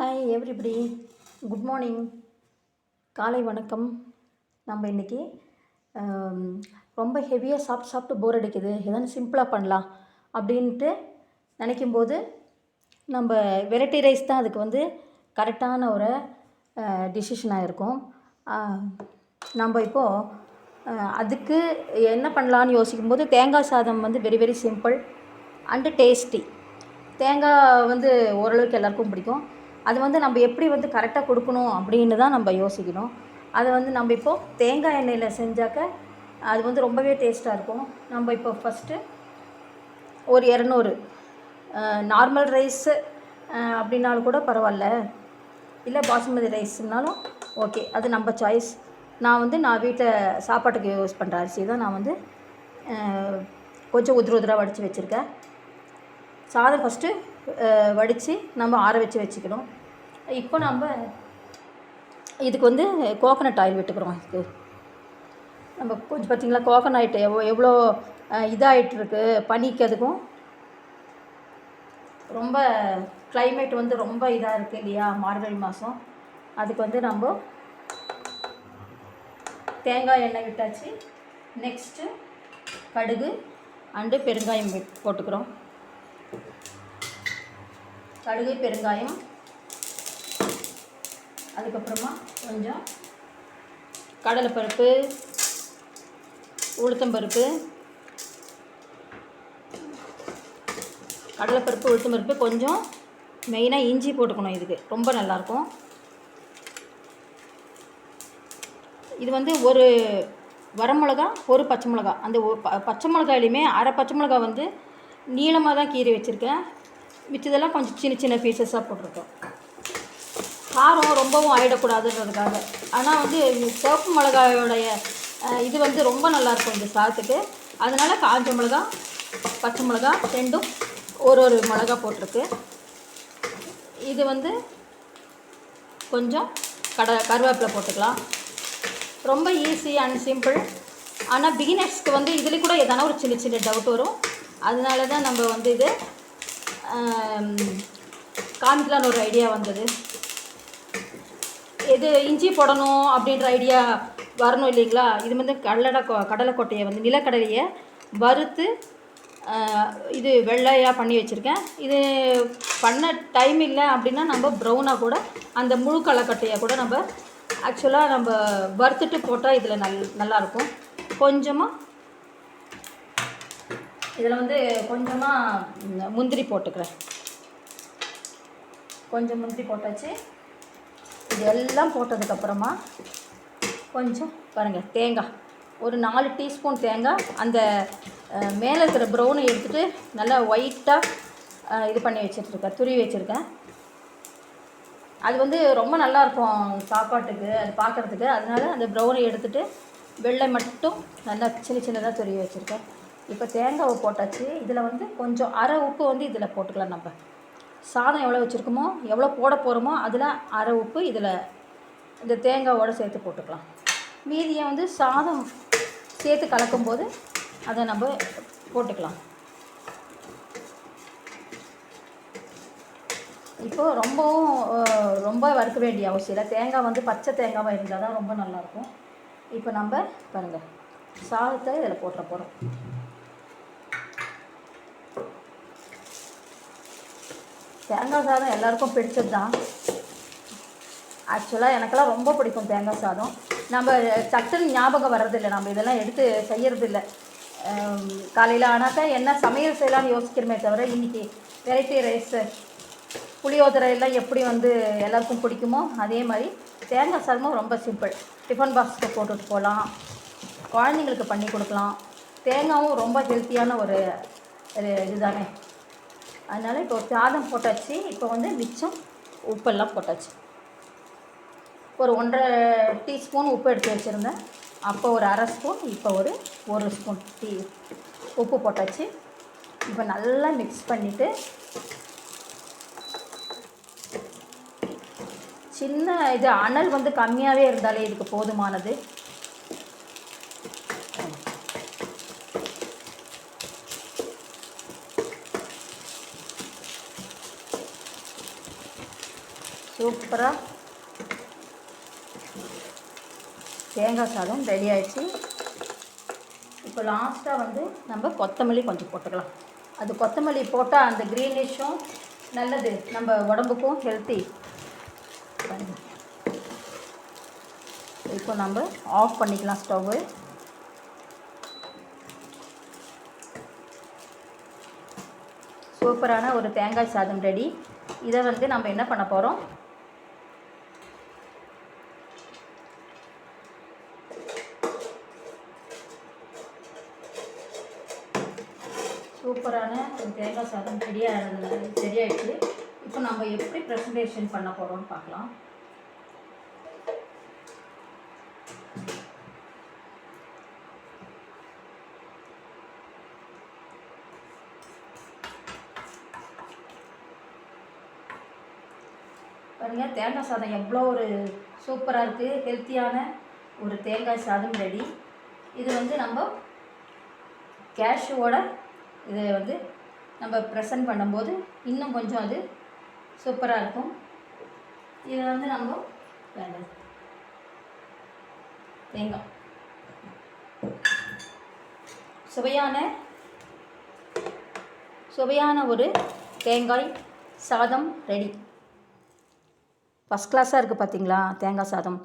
Hi everybody good morning காலை வணக்கம். நம்ம இன்றைக்கி um, ரொம்ப ஹெவியாக சாப்பிட்டு சாப்பிட்டு போர் அடிக்குது. எதாவது சிம்பிளாக பண்ணலாம் அப்படின்ட்டு நினைக்கும்போது நம்ம வெரைட்டி ரைஸ் தான் அதுக்கு வந்து கரெக்டான ஒரு டிசிஷனாக இருக்கும். நம்ம இப்போது அதுக்கு என்ன பண்ணலான்னு யோசிக்கும்போது தேங்காய் சாதம் வந்து very very simple and tasty தேங்காய் வந்து ஓரளவுக்கு எல்லாருக்கும் பிடிக்கும். அது வந்து நம்ம எப்படி வந்து கரெக்டாக கொடுக்கணும் அப்படின்னு தான் நம்ம யோசிக்கணும். அதை வந்து நம்ம இப்போது தேங்காய் எண்ணெயில் செஞ்சாக்க அது வந்து ரொம்பவே டேஸ்ட்டாக இருக்கும். நம்ம இப்போ ஃபஸ்ட்டு ஒரு இரநூறு நார்மல் ரைஸு அப்படின்னாலும் கூட பரவாயில்ல. இல்லை பாசுமதி ரைஸ்னாலும் ஓகே அது நம்ம சாய்ஸ் நான் வந்து நான் வீட்டில் சாப்பாட்டுக்கு யூஸ் பண்ணுற அரிசி தான் நான் வந்து கொஞ்சம் உதிர உதிராக வடித்து வச்சுருக்கேன். சாதம் ஃபஸ்ட்டு வடித்து நம்ம ஆற வச்சு வச்சுக்கணும். இப்போ நம்ம இதுக்கு வந்து கோகனட் ஆயில் விட்டுக்கிறோம். இதுக்கு. நம்ம கொஞ்சம் பார்த்தீங்களா கோகனட் எவ்வளோ எவ்வளோ இதாகிட்டுருக்கு பனிக்கிறதுக்கும் பனிக்கு அதுக்கும். ரொம்ப கிளைமேட் வந்து ரொம்ப இதாக இருக்குது இல்லையா மார்கழி மாதம் அதுக்கு வந்து நம்ம தேங்காய் எண்ணெய் விட்டாச்சு. நெக்ஸ்ட்டு கடுகு அண்டு பெருங்காயம் போட்டுக்கிறோம். கடுகு பெருங்காயம். அதுக்கப்புறமா கொஞ்சம் கடலைப்பருப்பு உளுத்தம்பருப்பு. கடலைப்பருப்பு உளுத்தம்பருப்பு கொஞ்சம் மெயினாக இஞ்சி போட்டுக்கணும் இதுக்கு. ரொம்ப நல்லாயிருக்கும் இது வந்து ஒரு வரமிளகா ஒரு பச்சை மிளகா. அந்த ப- பச்சை மிளகாயிலையுமே அரை பச்சை மிளகா வந்து நீளமாக தான் கீரை வச்சுருக்கேன். மிச்சதெல்லாம் கொஞ்சம் சின்ன சின்ன பீசஸாக போட்டிருக்கோம். காரம் ரொம்பவும் ஆயிடக்கூடாதுன்றதுக்காக ஆனால் வந்து சிவப்பு மிளகாயோடைய இது வந்து ரொம்ப நல்லாயிருக்கும் இந்த சாதத்துக்கு. அதனால் காஞ்ச மிளகா பச்சை மிளகா ரெண்டும் ஒரு ஒரு மிளகா போட்டிருக்கு. இது வந்து கொஞ்சம் கட கருவேப்பிலை போட்டுக்கலாம். ரொம்ப ஈஸி அண்ட் சிம்பிள் ஆனால் பிகினர்ஸ்க்கு வந்து இதில் கூட எதனா ஒரு சின்ன சின்ன டவுட் வரும். அதனால தான் நம்ம வந்து இது காமிக்கலான்னு ஒரு ஐடியா வந்தது. எது இஞ்சி போடணும் அப்படின்ற ஐடியா வரணும் இல்லைங்களா? இது வந்து கடலடை கொ கடலைக்கொட்டையை வந்து நிலக்கடலையை வறுத்து இது வெள்ளையாக பண்ணி வச்சுருக்கேன். இது பண்ண டைம் இல்லை அப்படின்னா நம்ம ப்ரௌனாக கூட அந்த முழு கடலக்கொட்டையை கூட நம்ம ஆக்சுவலாக நம்ம வறுத்துட்டு போட்டால் இதில் நல் நல்லாயிருக்கும் கொஞ்சமாக இதில் வந்து கொஞ்சமாக முந்திரி போட்டுக்கிறேன். கொஞ்சம் முந்திரி போட்டாச்சு. இது எல்லாம் போட்டதுக்கப்புறமா கொஞ்சம் பாருங்கள் தேங்காய். ஒரு நாலு டீஸ்பூன் தேங்காய். அந்த மேலே இருக்கிற ப்ரௌனை எடுத்துகிட்டு நல்லா ஒயிட்டாக இது பண்ணி வச்சுட்ருக்கேன் துருவி வச்சுருக்கேன். அது வந்து ரொம்ப நல்லா இருக்கும் சாப்பாட்டுக்கு அது பார்க்குறதுக்கு அதனால அந்த ப்ரௌனை எடுத்துகிட்டு வெள்ளை மட்டும் நல்லா சின்ன சின்னதாக துருவி வச்சுருக்கேன். இப்போ தேங்காவை போட்டாச்சு. இதில் வந்து கொஞ்சம் அரை உப்பு வந்து இதில் போட்டுக்கலாம் நம்ம. சாதம் எவ்வளோ வச்சுருக்கோமோ எவ்வளோ போட போகிறோமோ அதில் அரை உப்பு இதில் இந்த தேங்காவோடு சேர்த்து போட்டுக்கலாம். மீதியை வந்து சாதம் சேர்த்து கலக்கும்போது அதை நம்ம போட்டுக்கலாம். இப்போது ரொம்பவும் ரொம்ப வறுக்க வேண்டிய அவசியம் இல்லை. தேங்காய் வந்து பச்சை தேங்காவாக இருந்தால் தான் ரொம்ப நல்லாயிருக்கும். இப்போ நம்ம பாருங்கள் சாதத்தை இதில் போட்டுற போகிறோம். தேங்காய் சாதம் எல்லாருக்கும் பிடிச்சது தான் ஆக்சுவலாக எனக்கெல்லாம் ரொம்ப பிடிக்கும் தேங்காய் சாதம். நம்ம சட்டுன்னு ஞாபகம் வர்றதில்லை. நம்ம இதெல்லாம் எடுத்து செய்கிறதில்ல காலையில் ஆனாக்கா என்ன சமையல் செய்யலாம்னு யோசிக்கிறோமே தவிர இன்றைக்கி வெரைட்டி ரைஸு புளியோதரை எல்லாம் எப்படி வந்து எல்லாருக்கும் பிடிக்குமோ அதே மாதிரி தேங்காய் சாதமும் ரொம்ப சிம்பிள் டிஃபன் பாக்ஸுக்கு போட்டுட்டு போகலாம். குழந்தைங்களுக்கு பண்ணி கொடுக்கலாம். தேங்காயும் ரொம்ப ஹெல்த்தியான ஒரு ஒரு இதுதானே. அதனால் இப்போ சாதம் போட்டாச்சு இப்போ வந்து மிச்சம் உப்பெல்லாம் போட்டாச்சு. ஒரு ஒன்றரை டீஸ்பூன் உப்பு எடுத்து வச்சுருந்தேன். அப்போ ஒரு அரை ஸ்பூன் இப்போ ஒரு ஒரு ஸ்பூன் டீ உப்பு போட்டாச்சு. இப்போ நல்லா மிக்ஸ் பண்ணிவிட்டு சின்ன இது அனல் வந்து கம்மியாகவே இருந்தாலே இதுக்கு போதுமானது. சூப்பராக தேங்காய் சாதம் ரெடி ஆயிடுச்சு. இப்போ லாஸ்ட்டாக வந்து நம்ம கொத்தமல்லி கொஞ்சம் போட்டுக்கலாம். அது கொத்தமல்லி போட்டால் அந்த க்ரீனிஷும் நல்லது. நம்ம உடம்புக்கும் ஹெல்த்தி இப்போ நம்ம ஆஃப் பண்ணிக்கலாம் ஸ்டவ்வு சூப்பரான ஒரு தேங்காய் சாதம் ரெடி இதை வந்து நம்ம என்ன பண்ண போகிறோம் சூப்பரான ஒரு தேங்காய் சாதம் ரெடியாக சரியாயிடுச்சு. இப்போ நம்ம எப்படி ப்ரெசன்டேஷன் பண்ண போகிறோம்னு பார்க்கலாம். பாருங்க தேங்காய் சாதம் எவ்வளோ ஒரு சூப்பராக இருக்குது ஹெல்த்தியான ஒரு தேங்காய் சாதம் ரெடி. இது வந்து நம்ம கேஷ்யூவோட இதை வந்து நம்ம ப்ரெசன்ட் பண்ணும்போது இன்னும் கொஞ்சம் அது சூப்பராக இருக்கும். இதை வந்து நம்ம வேண்டாம் தேங்காய். சுவையான சுவையான ஒரு தேங்காய் சாதம் ரெடி ஃபஸ்ட் கிளாஸாக இருக்குது பார்த்தீங்களா தேங்காய் சாதம்.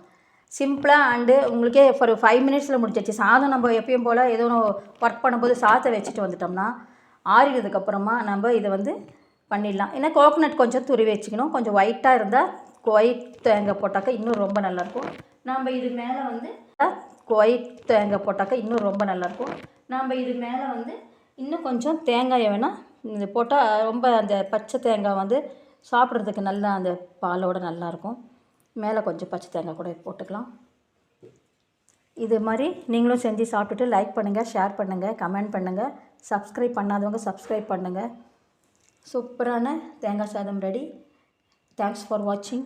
சிம்பிளாக அண்டு உங்களுக்கே ஒரு ஃபைவ் மினிட்ஸில் முடிச்சிச்சு சாதம் நம்ம எப்பயும் போல் ஏதோ ஒன்று ஒர்க் பண்ணும்போது சாதத்தை வச்சுட்டு வந்துட்டோம்னா ஆறினதுக்கப்புறமா நம்ம இதை வந்து பண்ணிடலாம். ஏன்னா கோகோனட் கொஞ்சம் துருவி வச்சுக்கணும். கொஞ்சம் ஒயிட்டாக இருந்தால் ஒயிட் தேங்காய் போட்டாக்கா இன்னும் ரொம்ப நல்லாயிருக்கும். நம்ம இது மேலே வந்து ஒயிட் தேங்காய் போட்டாக்கா இன்னும் ரொம்ப நல்லாயிருக்கும். நம்ம இது மேலே வந்து இன்னும் கொஞ்சம் தேங்காயை வேணால் இது போட்டால் ரொம்ப அந்த பச்சை தேங்காய் வந்து சாப்பிட்றதுக்கு நல்லா அந்த பாலோட நல்லாயிருக்கும். மேலே கொஞ்சம் பச்சை தேங்காய் கூட போட்டுக்கலாம். இது மாதிரி நீங்களும் செஞ்சு சாப்பிட்டுட்டு லைக் பண்ணுங்கள் ஷேர் பண்ணுங்கள் கமெண்ட் பண்ணுங்கள் சப்ஸ்கிரைப் பண்ணாதவங்க சப்ஸ்கிரைப் பண்ணுங்கள் சூப்பரான தேங்காய் சாதம் ரெடி தேங்க்ஸ் ஃபார் வாட்சிங்